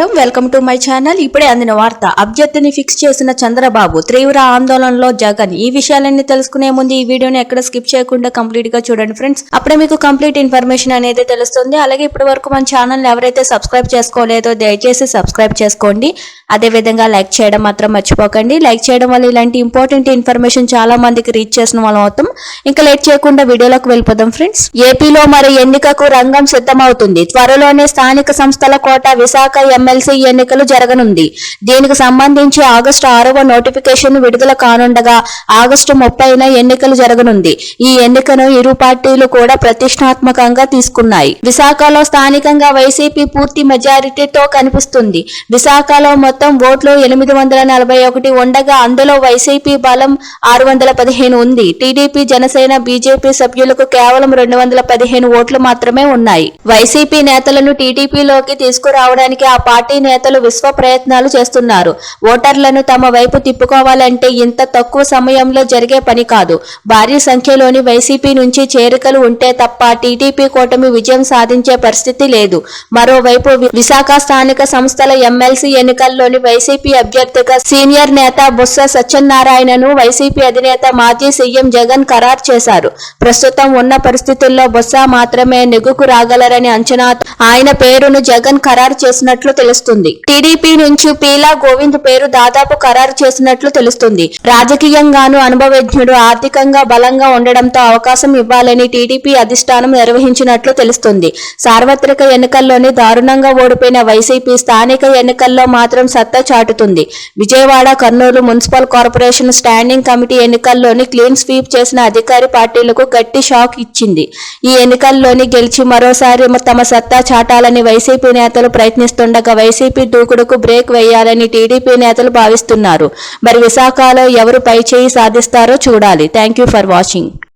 నమస్కారం. Welcome to my channel ఇప్పుడే అందిన వార్త. అభ్యర్థిని ఫిక్స్ చేసిన చంద్రబాబు తీవ్ర ఆందోళనలో జగన్. ఈ విషయాలన్నీ తెలుసుకునే ముందు ఈ వీడియోని ఎక్కడ స్కిప్ చేయకుండా కంప్లీట్గా చూడండి ఫ్రెండ్స్ అప్పుడే మీకు కంప్లీట్ ఇన్ఫర్మేషన్ అనేది తెలుస్తుంది. అలాగే ఇప్పటి వరకు మన ఛానల్ ఎవరైతే సబ్స్క్రైబ్ చేసుకోలేదో దయచేసి సబ్స్క్రైబ్ చేసుకోండి. అదే విధంగా లైక్ చేయడం మాత్రం మర్చిపోకండి. లైక్ చేయడం వల్ల ఇలాంటి ఇంపార్టెంట్ ఇన్ఫర్మేషన్ చాలా మందికి రీచ్ చేసిన వాళ్ళం అవుతాం. ఇంకా లేట్ చేయకుండా వీడియోలోకి వెళ్ళిపోదాం ఫ్రెండ్స్ ఏపీలో మరి ఎన్నికకు రంగం సిద్ధమవుతుంది. త్వరలోనే స్థానిక సంస్థల కోట విశాఖ ఎమ్మెల్సీ ఎన్నికలు జరగనుంది. దీనికి సంబంధించి ఆగస్టు ఆరవ నోటిఫికేషన్ విడుదల కానుండగా ఆగస్టు ముప్పైన ఎన్నికలు జరగనుంది. ఈ ఎన్నికను ఇరు పార్టీలు కూడా ప్రతిష్టాత్మకంగా తీసుకున్నాయి. విశాఖలో స్థానికంగా వైసీపీ పూర్తి మెజారిటీతో కనిపిస్తుంది. విశాఖలో మొత్తం ఓట్లు ఎనిమిది వందల నలభై ఒకటి ఉండగా అందులో వైసీపీ బలం ఆరు వందల పదిహేను ఉంది. టీడీపీ జనసేన బీజేపీ సభ్యులకు కేవలం రెండు వందల పదిహేను ఓట్లు మాత్రమే ఉన్నాయి. వైసీపీ నేతలను టీడీపీలోకి తీసుకురావడానికి ఆ పార్టీ పార్టీ నేతలు విశ్వ ప్రయత్నాలు చేస్తున్నారు. ఓటర్లను తమ వైపు తిప్పుకోవాలంటే ఇంత తక్కువ సమయంలో జరిగే పని కాదు. భారీ సంఖ్యలోని వైసీపీ నుంచి చేరికలు ఉంటే తప్ప టీడీపీ కూటమి విజయం సాధించే పరిస్థితి లేదు. మరోవైపు విశాఖ స్థానిక సంస్థల ఎమ్మెల్సీ ఎన్నికల్లోని వైసీపీ అభ్యర్థిగా సీనియర్ నేత బొత్స సత్యనారాయణను వైసీపీ అధినేత మాజీ సీఎం జగన్ ఖరారు చేశారు. ప్రస్తుతం ఉన్న పరిస్థితుల్లో బొత్స మాత్రమే నెగ్గుకు రాగలరని అంచనా ఆయన పేరును జగన్ ఖరారు చేసినట్లు తెలుస్తుంది. టీడీపీ నుంచి పీలా గోవింద్ పేరు దాదాపు ఖరారు చేసినట్లు తెలుస్తుంది. రాజకీయంగాను అనుభవజ్ఞుడు ఆర్థికంగా బలంగా ఉండడంతో అవకాశం ఇవ్వాలని టీడీపీ అధిష్టానం నిర్వహించినట్లు తెలుస్తుంది. సార్వత్రిక ఎన్నికల్లోని దారుణంగా ఓడిపోయిన వైసీపీ స్థానిక ఎన్నికల్లో మాత్రం సత్తా చాటుతుంది. Vijayawada Kurnool municipal corporation standing committee ఎన్నికల్లోని clean sweep చేసిన అధికారి పార్టీలకు గట్టి షాక్ ఇచ్చింది. ఈ ఎన్నికల్లోని గెలిచి మరోసారి తమ సత్తా చాటాలని వైసీపీ నేతలు ప్రయత్నిస్తుండగా వైసీపీ దూకుడుకు బ్రేక్ వేయాలని టీడీపీ నేతలు భావిస్తున్నారు. మరి విశాఖలో ఎవరు పైచేయి సాధిస్తారో చూడాలి. Thank you for watching.